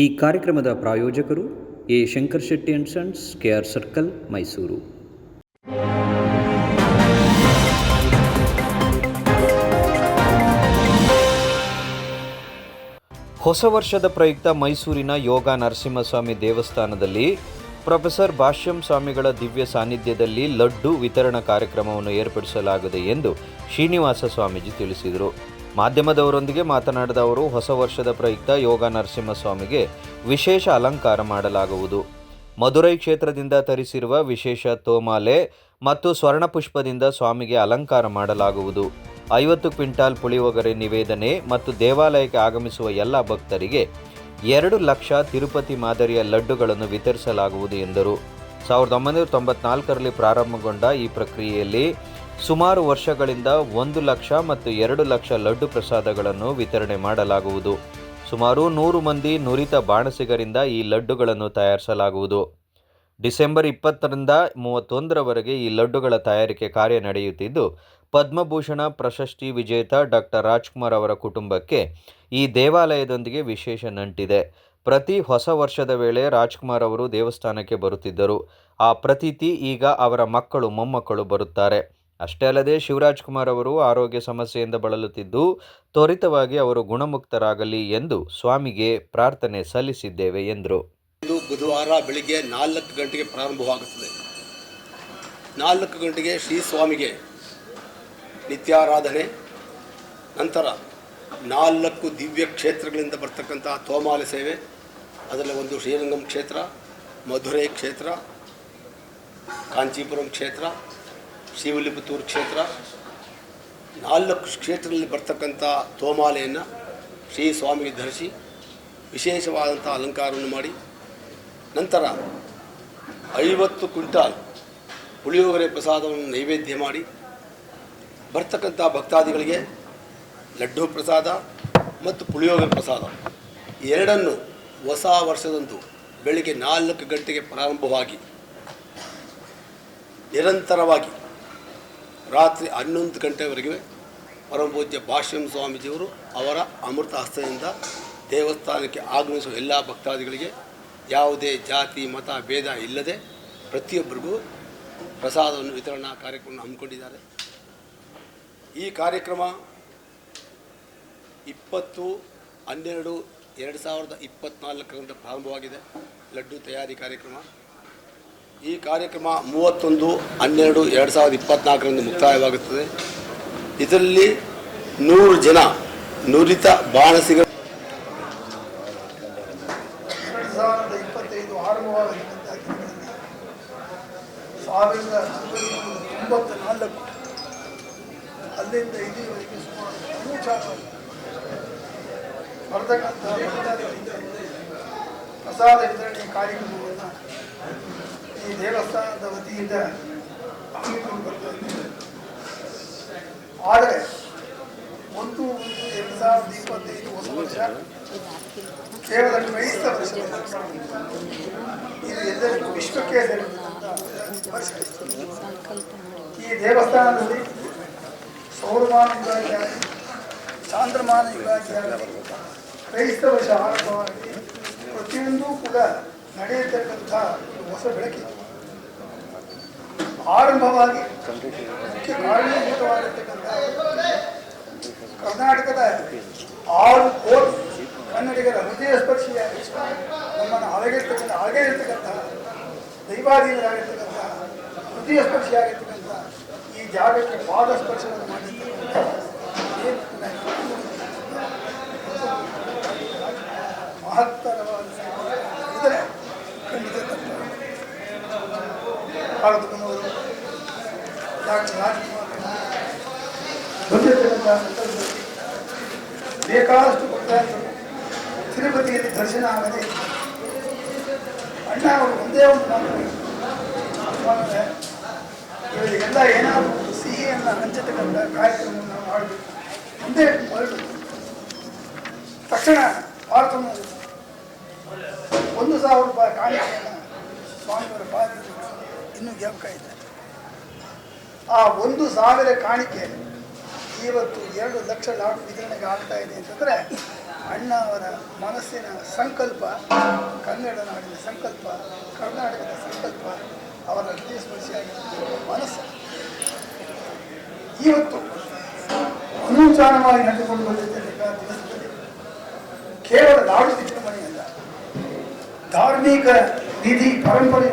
ಈ ಕಾರ್ಯಕ್ರಮದ ಪ್ರಾಯೋಜಕರು A Shankar Shetty and sons KR circle, Mysuru. ಹೊಸ ವರ್ಷದ ಪ್ರಯುಕ್ತ ಮೈಸೂರಿನ ಯೋಗ ನರಸಿಂಹಸ್ವಾಮಿ ದೇವಸ್ಥಾನದಲ್ಲಿ ಪ್ರೊಫೆಸರ್ ಭಾಷ್ಯಂ ಸ್ವಾಮಿಗಳ ದಿವ್ಯ ಸಾನ್ನಿಧ್ಯದಲ್ಲಿ ಲಡ್ಡು ವಿತರಣಾ ಕಾರ್ಯಕ್ರಮವನ್ನು ಏರ್ಪಡಿಸಲಾಗಿದೆ ಎಂದು ಶ್ರೀನಿವಾಸ ಸ್ವಾಮೀಜಿ ತಿಳಿಸಿದರು. ಮಾಧ್ಯಮದವರೊಂದಿಗೆ ಮಾತನಾಡಿದ ಅವರು, ಹೊಸ ವರ್ಷದ ಪ್ರಯುಕ್ತ ಯೋಗ ನರಸಿಂಹಸ್ವಾಮಿಗೆ ವಿಶೇಷ ಅಲಂಕಾರ ಮಾಡಲಾಗುವುದು. ಮಧುರೈ ಕ್ಷೇತ್ರದಿಂದ ತರಿಸಿರುವ ವಿಶೇಷ ತೋಮಾಲೆ ಮತ್ತು ಸ್ವರ್ಣಪುಷ್ಪದಿಂದ ಸ್ವಾಮಿಗೆ ಅಲಂಕಾರ ಮಾಡಲಾಗುವುದು. ಐವತ್ತು ಕ್ವಿಂಟಾಲ್ ಪುಳಿಯೋಗರೆ ನಿವೇದನೆ ಮತ್ತು ದೇವಾಲಯಕ್ಕೆ ಆಗಮಿಸುವ ಎಲ್ಲ ಭಕ್ತರಿಗೆ ಎರಡು ಲಕ್ಷ ತಿರುಪತಿ ಮಾದರಿಯ ಲಡ್ಡುಗಳನ್ನು ವಿತರಿಸಲಾಗುವುದು ಎಂದರು. ಸಾವಿರದ ಒಂಬೈನೂರ ತೊಂಬತ್ನಾಲ್ಕರಲ್ಲಿ ಪ್ರಾರಂಭಗೊಂಡ ಈ ಪ್ರಕ್ರಿಯೆಯಲ್ಲಿ ಸುಮಾರು ವರ್ಷಗಳಿಂದ ಒಂದು ಲಕ್ಷ ಮತ್ತು ಎರಡು ಲಕ್ಷ ಲಡ್ಡು ಪ್ರಸಾದಗಳನ್ನು ವಿತರಣೆ ಮಾಡಲಾಗುವುದು. ಸುಮಾರು ನೂರು ಮಂದಿ ನುರಿತ ಬಾಣಸಿಗರಿಂದ ಈ ಲಡ್ಡುಗಳನ್ನು ತಯಾರಿಸಲಾಗುವುದು. ಡಿಸೆಂಬರ್ ಇಪ್ಪತ್ತರಿಂದ ಮೂವತ್ತೊಂದರವರೆಗೆ ಈ ಲಡ್ಡುಗಳ ತಯಾರಿಕೆ ಕಾರ್ಯ ನಡೆಯುತ್ತಿದ್ದು, ಪದ್ಮಭೂಷಣ ಪ್ರಶಸ್ತಿ ವಿಜೇತ ಡಾಕ್ಟರ್ ರಾಜ್ಕುಮಾರ್ ಅವರ ಕುಟುಂಬಕ್ಕೆ ಈ ದೇವಾಲಯದೊಂದಿಗೆ ವಿಶೇಷ ನಂಟಿದೆ. ಪ್ರತಿ ಹೊಸ ವರ್ಷದ ವೇಳೆ ರಾಜ್ಕುಮಾರ್ ಅವರು ದೇವಸ್ಥಾನಕ್ಕೆ ಬರುತ್ತಿದ್ದರು. ಆ ಪ್ರತೀತಿ ಈಗ ಅವರ ಮಕ್ಕಳು ಮೊಮ್ಮಕ್ಕಳು ಬರುತ್ತಾರೆ. ಅಷ್ಟೇ ಅಲ್ಲದೆ ಶಿವರಾಜ್ ಕುಮಾರ್ ಅವರು ಆರೋಗ್ಯ ಸಮಸ್ಯೆಯಿಂದ ಬಳಲುತ್ತಿದ್ದು, ತ್ವರಿತವಾಗಿ ಅವರು ಗುಣಮುಕ್ತರಾಗಲಿ ಎಂದು ಸ್ವಾಮಿಗೆ ಪ್ರಾರ್ಥನೆ ಸಲ್ಲಿಸಿದ್ದೇವೆ ಎಂದರು. ಇಂದು ಬುಧವಾರ ಬೆಳಿಗ್ಗೆ ನಾಲ್ಕು ಗಂಟೆಗೆ ಪ್ರಾರಂಭವಾಗುತ್ತದೆ. ನಾಲ್ಕು ಗಂಟೆಗೆ ಶ್ರೀ ಸ್ವಾಮಿಗೆ ನಿತ್ಯಾರಾಧನೆ, ನಂತರ ನಾಲ್ಕು ದಿವ್ಯ ಕ್ಷೇತ್ರಗಳಿಂದ ಬರ್ತಕ್ಕಂಥ ತೋಮಾಲೆ ಸೇವೆ, ಅದರಲ್ಲಿ ಒಂದು ಶ್ರೀರಂಗಂ ಕ್ಷೇತ್ರ, ಮಧುರೈ ಕ್ಷೇತ್ರ, ಕಾಂಚೀಪುರಂ ಕ್ಷೇತ್ರ ಶಿವಲಿಪುತ್ತೂರು ಕ್ಷೇತ್ರ, ನಾಲ್ಕು ಕ್ಷೇತ್ರದಲ್ಲಿ ಬರ್ತಕ್ಕಂಥ ತೋಮಾಲೆಯನ್ನು ಶ್ರೀ ಸ್ವಾಮಿಗೆ ಧರಿಸಿ ವಿಶೇಷವಾದಂಥ ಅಲಂಕಾರವನ್ನು ಮಾಡಿ, ನಂತರ ಐವತ್ತು ಕ್ವಿಂಟಾಲ್ ಪುಳಿಯೋಗರೆ ಪ್ರಸಾದವನ್ನು ನೈವೇದ್ಯ ಮಾಡಿ, ಬರ್ತಕ್ಕಂಥ ಭಕ್ತಾದಿಗಳಿಗೆ ಲಡ್ಡು ಪ್ರಸಾದ ಮತ್ತು ಪುಳಿಯೋಗರೆ ಪ್ರಸಾದ. ಎರಡನ್ನು ಹೊಸ ವರ್ಷದಂದು ಬೆಳಿಗ್ಗೆ ನಾಲ್ಕು ಗಂಟೆಗೆ ಪ್ರಾರಂಭವಾಗಿ ನಿರಂತರವಾಗಿ ರಾತ್ರಿ ಹನ್ನೊಂದು ಗಂಟೆವರೆಗೆ ಪರಮಪೂಜ್ಯ ಭಾಷ್ಯಂ ಸ್ವಾಮೀಜಿಯವರು ಅವರ ಅಮೃತ ಹಸ್ತದಿಂದ ದೇವಸ್ಥಾನಕ್ಕೆ ಆಗಮಿಸುವ ಎಲ್ಲ ಭಕ್ತಾದಿಗಳಿಗೆ ಯಾವುದೇ ಜಾತಿ, ಮತ, ಭೇದ ಇಲ್ಲದೆ ಪ್ರತಿಯೊಬ್ಬರಿಗೂ ಪ್ರಸಾದವನ್ನು ವಿತರಣಾ ಕಾರ್ಯಕ್ರಮವನ್ನು ಹಮ್ಮಿಕೊಂಡಿದ್ದಾರೆ. ಈ ಕಾರ್ಯಕ್ರಮ ಇಪ್ಪತ್ತು, ಹನ್ನೆರಡು, ಎರಡು ಸಾವಿರದ ಇಪ್ಪತ್ತ್ನಾಲ್ಕರಿಂದ ಪ್ರಾರಂಭವಾಗಿದೆ. ಲಡ್ಡು ತಯಾರಿ ಕಾರ್ಯಕ್ರಮ. ಈ ಕಾರ್ಯಕ್ರಮ ಮೂವತ್ತೊಂದು, ಹನ್ನೆರಡು, ಎರಡು ಸಾವಿರದ ಇಪ್ಪತ್ನಾಲ್ಕರಂದು ಮುಕ್ತಾಯವಾಗುತ್ತದೆ. ಇದರಲ್ಲಿ ನೂರು ಜನ ನುರಿತ ಬಾಣಸಿಗ ಪ್ರಸಾದ ವಿತರಣೆ ಕಾರ್ಯಕ್ರಮವನ್ನು ಈ ದೇವಸ್ಥಾನದ ವತಿಯಿಂದ ಆದರೆ ಒಂದು ಒಂದು ಎರಡು ಸಾವಿರದ ಇಪ್ಪತ್ತೈದು ಹೊಸ ವರ್ಷ ಕೇವಲ ಕ್ರೈಸ್ತ ವರ್ಷ ಇದು ಎಲ್ಲರಿಗೂ ವಿಶ್ವಕ್ಕೆ ವರ್ಷ. ಈ ದೇವಸ್ಥಾನದಲ್ಲಿ ಸೌರಮಾನ ಯುಗಾದಿಯಾಗಲಿ ಚಾಂದ್ರಮಾನ ಯುಗಾದಿಯಾಗಲಿ ಕ್ರೈಸ್ತ ವರ್ಷ ಆರಂಭವಾಗಿ ಪ್ರತಿಯೊಂದೂ ಕೂಡ ನಡೆಯತಕ್ಕಂಥ ಹೊಸ ಬೆಳಕಿದೆ. ಆರಂಭವಾಗಿ ಮುಖ್ಯ ಕಾರಣೀಭೂತವಾಗಿರ್ತಕ್ಕಂಥ ಕರ್ನಾಟಕದ ಆರು ಕೋಟಿ ಕನ್ನಡಿಗರ ಹೃದಯ ಸ್ಪರ್ಶಿಯಾಗಿ ನಮ್ಮನ್ನು ಅಳಗಿರ್ತಕ್ಕಂಥ ಅಳಗೆ ಇರ್ತಕ್ಕಂಥ ದೈವಾಧೀನರಾಗಿರ್ತಕ್ಕಂಥ ಹೃದಯ ಸ್ಪರ್ಶಿಯಾಗಿರ್ತಕ್ಕಂಥ ಈ ಜಾಗಕ್ಕೆ ಪಾದ ಸ್ಪರ್ಶವನ್ನು ಮಾಡಿರ್ತಕ್ಕಂಥ ಭಾರತದವರು ಡಾಕ್ಟರ್ ರಾಜ್ಕುಮಾರ್ ಬಂದಿರತಕ್ಕಂಥ ಸಂದರ್ಭದಲ್ಲಿ ಬೇಕಾದಷ್ಟು ಭಕ್ತಾದಿಗಳು ತಿರುಪತಿಯಲ್ಲಿ ದರ್ಶನ ಆಗದೆ ಅಣ್ಣ ಅವರು ಒಂದೇ ಒಂದು ಮಾತು ಸ್ವಾಮಿಗಳೇ, ಇವರಿಗೆಲ್ಲ ಏನಾದರೂ ಒಂದು ಸಿಹಿಯನ್ನು ಹಂಚತಕ್ಕಂಥ ಕಾರ್ಯಕ್ರಮವನ್ನು ನಾವು ಮಾಡಬೇಕು ಒಂದೇ ಹೊರಟು ತಕ್ಷಣ ಪಾರ್ಥನ ಒಂದು ಸಾವಿರ ರೂಪಾಯಿ ಕಾಣಿಕೆಯನ್ನು ಸ್ವಾಮಿಯವರ ಪಾದದಲ್ಲಿ ಇನ್ನೂ ಜ್ಞಾಪಕ ಇದೆ ಆ ಒಂದು ಸಾವಿರ ಕಾಣಿಕೆ ಇವತ್ತು ಎರಡು ಲಕ್ಷ ಲಾಡು ವಿತರಣೆಗೆ ಆಗ್ತಾ ಇದೆ ಅಂತಂದರೆ ಅಣ್ಣ ಅವರ ಮನಸ್ಸಿನ ಸಂಕಲ್ಪ, ಕನ್ನಡ ನಾಡಿನ ಸಂಕಲ್ಪ, ಕರ್ನಾಟಕದ ಸಂಕಲ್ಪ ಅವರ ಹೃದಯಸ್ಪರ್ಶಿಯಾಗಿರುವ ಮನಸ್ಸು. ಇವತ್ತು ಅನುಚಾರವಾಗಿ ನಡೆದುಕೊಂಡು ಬಂದಿದ್ದ ಕೇವಲ ಲಾಡು ವಿಜೃಂಭಣೆಯಲ್ಲ ಧಾರ್ಮಿಕ ನಿಧಿ ಪರಂಪರೆ